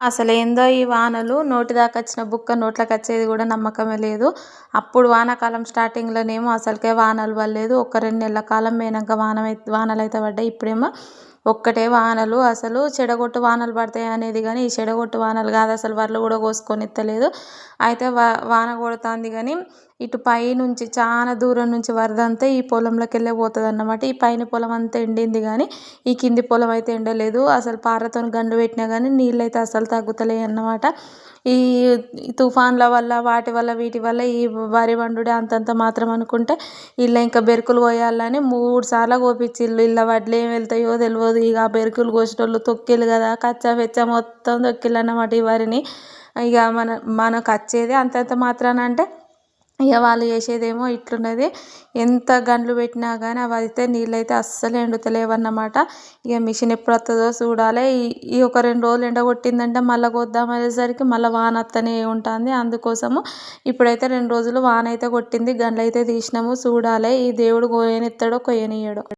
అసలు ఏందో ఈ వానలు. నోటి దాకా వచ్చిన బుక్క నోట్లోకి వచ్చేది కూడా నమ్మకమే లేదు. అప్పుడు వానాకాలం స్టార్టింగ్లోనేమో అసలుకే వానలు పడలేదు. ఒక రెండు నెలల కాలం పోయినాక వాన వానలు అయితే పడ్డాయి. ఇప్పుడేమో ఒక్కటే వానలు అసలు చెడగొట్టు వానలు పడతాయి అనేది కానీ ఈ చెడగొట్టు వానలు కాదు అసలు వడ్లు కూడా కోసుకొని ఎత్తలేదు. అయితే వా వాన కొడుతుంది కానీ ఇటు పైనుంచి చాలా దూరం నుంచి వరద అంతా ఈ పొలంలోకి వెళ్ళే పోతుంది అన్నమాట ఈ పైన పొలం అంతా ఎండింది కానీ ఈ కింది పొలం అయితే ఎండలేదు. అసలు పారతో గండు పెట్టినా కానీ నీళ్ళు అయితే అసలు తగ్గుతలే అన్నమాట. ఈ తుఫాన్ల వల్ల వాటి వల్ల వీటి వల్ల ఈ వరి వండుడే అంతంత మాత్రం అనుకుంటే ఇళ్ళ ఇంకా బెరుకులు పోయాలని మూడు సార్లు కోపించిళ్ళు. ఇలా వడ్లు ఏం వెళ్తాయో తెలియదు ఇక ఆ బెరుకులు కోసేటోళ్ళు తొక్కిళ్ళు కదా. కచ్చా పెచ్చా మొత్తం తొక్కిళ్ళు అన్నమాట ఈ వరిని. ఇక మన మనకు వచ్చేది అంతంత మాత్రాన అంటే ఇక వాళ్ళు చేసేదేమో ఇట్లున్నది. ఎంత గండ్లు పెట్టినా కానీ అవి అయితే నీళ్ళు అయితే అస్సలు ఎండుతలేవన్నమాట. ఇక మిషన్ ఎప్పుడు వస్తుందో చూడాలి. ఈ ఒక రెండు రోజులు ఎండ కొట్టిందంటే మళ్ళీ కొద్దాం అనేసరికి మళ్ళీ వాన వస్తూనే ఉంటుంది. అందుకోసము ఇప్పుడైతే రెండు రోజులు వాన అయితే కొట్టింది. గండ్లు అయితే తీసినాము. చూడాలి. ఈ దేవుడు కోయనిస్తాడో కొయ్యనియ్యడో.